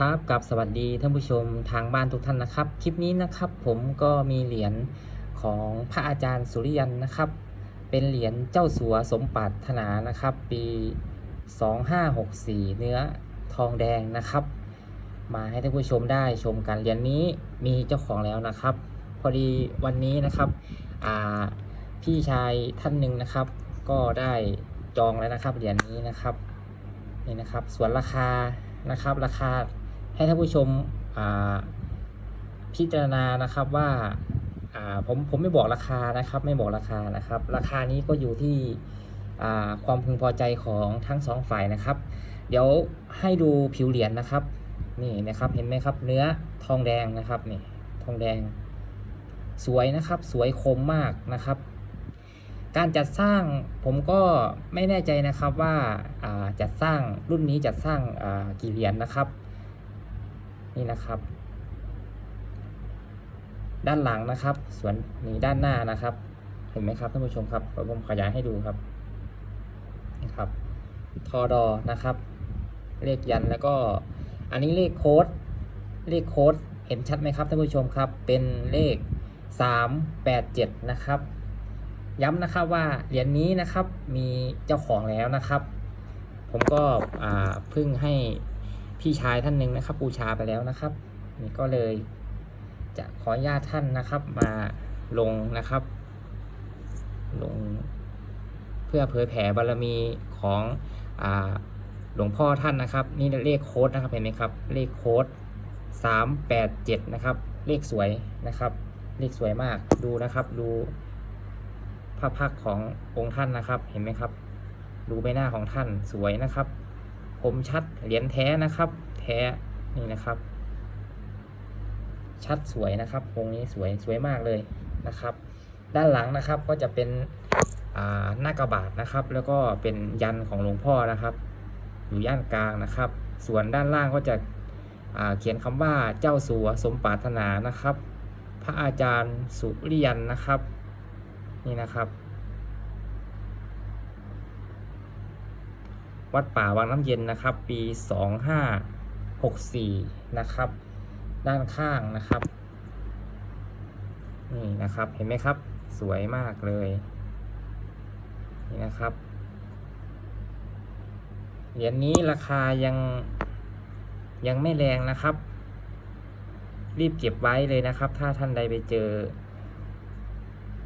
ครับกับสวัสดีท่านผู้ชมทางบ้านทุกท่านนะครับ คลิปนี้นะครับผมก็มีเหรียญของพระอาจารย์สุริยันนะครับ เป็นเหรียญเจ้าสัวสมปรารถนานะครับ ปี 2564 เนื้อทองแดงนะครับ มาให้ท่านผู้ชมได้ชมกันเหรียญนี้มีเจ้าของแล้วนะครับ พอดีวันนี้นะครับพี่ชายท่านหนึ่งนะครับ ก็ได้จองแล้วนะครับเหรียญนี้นะครับนี่นะครับส่วนราคานะครับราคา ให้ท่านผู้ชมพิจารณานะครับว่าผมผมไม่บอกราคานะครับ ไม่บอกราคานะครับ ราคานี้ก็อยู่ที่ความพึงพอใจของทั้งสองฝ่ายนะครับ เดี๋ยวให้ดูผิวเหรียญนะครับนี่นะครับเห็นไหมครับเนื้อทองแดงนะครับนี่ทองแดง สวยนะครับ สวยคมมากนะครับ การจัดสร้างผมก็ไม่แน่ใจนะครับว่าาจัดสร้างรุ่นนี้จัดสร้างากี่เหรียญนะครับ นี่นะครับ ด้านหลังนะครับ ส่วนนี้ด้านหน้านะครับ เห็นไหมครับท่านผู้ชมครับผมขยายให้ดูครับนี่ครับทอดอนะครับ เลขยันแล้วก็อันนี้เลขโค้ดเลขโค้ดเห็นชัดไหมครับท่านผู้ชมครับ เป็นเลข 387 นะครับ ย้ำนะครับว่าเหรียญนี้นะครับมีเจ้าของแล้วนะครับ ผมก็เพิ่งให้ พี่ชายท่านหนึ่งนะครับ บูชาไปแล้วนะครับ นี่ก็เลยจะขออนุญาตท่านนะครับ มาลงนะครับ ลง เพื่อเผยแผ่บารมีของอหลวงพ่อท่านนะครับ นี่เลขโค้ดนะครับเห็นไหมครับ เลขโค้ดสามแปดเจ็ดนะครับ เลขสวยนะครับ เลขสวยมากดูนะครับดูพระพักขององค์ท่านนะครับ เห็นไหมครับ ดูใบหน้าของท่านสวยนะครับ มชัดเหรียญแท้นะครับ แท้นี่นะครับ ชัดสวยนะครับองค์นี้สวยสวยมากเลยนะครับ ด้านหลังนะครับก็จะเป็นอ่าหน้ากระบาดนะครับ แล้วก็เป็นยันของหลวงพ่อนะครับ อยู่ย่านกลางนะครับ ส่วนด้านล่างก็จะอ่าเขียนคำว่าเจ้าสัวสมปรารถนานะครับ พระอาจารย์สุริยันนะครับ นี่นะครับ วัดป่าวังน้ำเย็นนะครับ ปี 2564 นะครับ ด้านข้างนะครับ นี่นะครับเห็นไหมครับ สวยมากเลย นี่นะครับ เหรียญนี้ราคายังยังไม่แรงนะครับ รีบเก็บไว้เลยนะครับ ถ้าท่านใดไปเจอ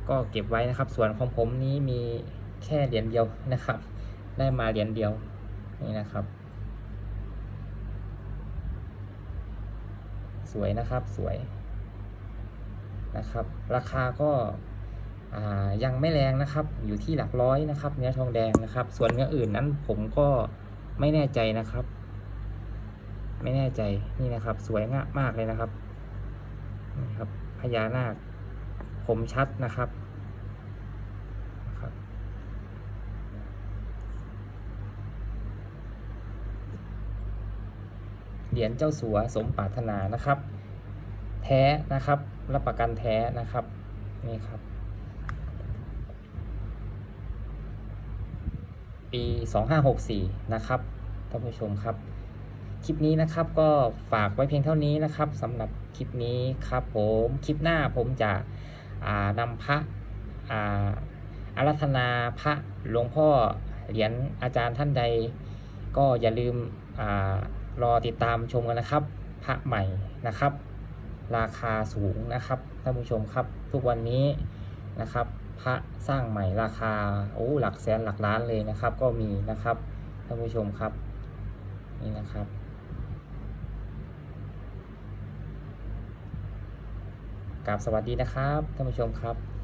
ก็เก็บไว้นะครับ ส่วนของผมนี้มีแค่เหรียญเดียวนะครับ ได้มาเหรียญเดียว นี่นะครับ สวยนะครับสวยนะครับ ราคาก็ายังไม่แรงนะครับ อยู่ที่หลักร้อยนะครับ เนื้อทองแดงนะครับ ส่วนเนื้ออื่นนั้นผมก็ไม่แน่ใจนะครับ ไม่แน่ใจนี่นะครับ สวยงามมากเลยนะครับนี่ครับพญานาคคมชัดนะครับ เหรียญเจ้าสัวสมปรารถนานะครับ แท้นะครับ รับประกันแท้นะครับนี่ครับ ปี 2564 นะครับท่านผู้ชมครับ คลิปนี้นะครับก็ฝากไว้เพียงเท่านี้นะครับสำหรับคลิปนี้ครับผมคลิปหน้าผมจะนำพระอาอารัธนาพระหลวงพ่อเหรียญอาจารย์ท่านใด ก็อย่าลืมอา รอติดตามชมกันนะครับ พระใหม่นะครับ ราคาสูงนะครับท่านผู้ชมครับ ทุกวันนี้นะครับ พระสร้างใหม่ราคาโอ้หลักแสนหลักล้านเลยนะครับ ก็มีนะครับท่านผู้ชมครับนี่นะครับกับสวัสดีนะครับท่านผู้ชมครับ